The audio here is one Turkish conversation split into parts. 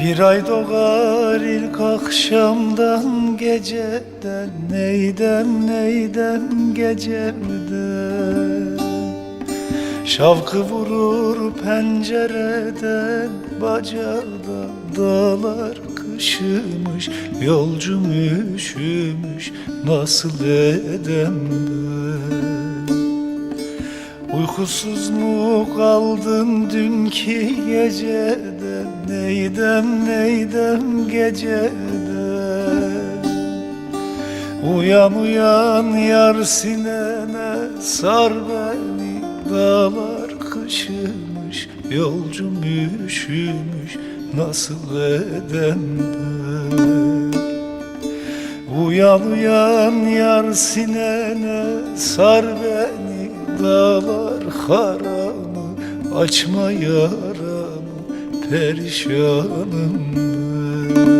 ay doğar ilk akşamdan geceden Neydem neydem gecemden Şavkı vurur pencereden Bacadan dağlar kışımış Yolcum üşümüş nasıl edem ben Uykusuz mu kaldın dünkü geceden Neydem neydem geceden Uyan uyan yar sinene sar beni. Dağlar kışımış yolcum üşümüş Nasıl edem ben? Uyan uyan yar sinene sar beni. Dağlar haramı açma yaramı Perişanım ben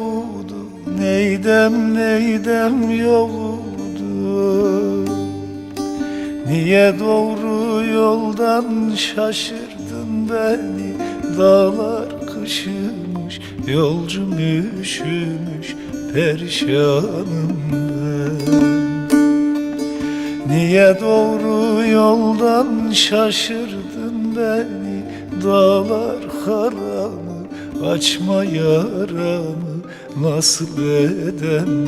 Neydem neydem yoktu Niye doğru yoldan şaşırdın beni? Dağlar kışımış Yolcum üşümüş Perişanım ben Niye doğru yoldan şaşırdın beni? Dağlar haramı açma yaramı Nasıl edem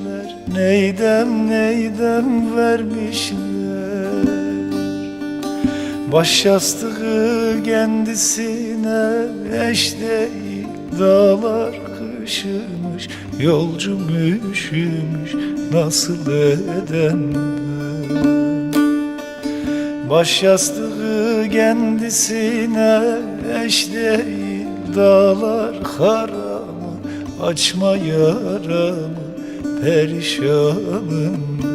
Neydem neydem vermişler? Baş yastığı kendisine eş değil Dağlar kışımış Yolcum üşümüş Nasıl edem ben? Baş yastığı kendisine eş değil Dağlar haramı açma yaramı Perişanım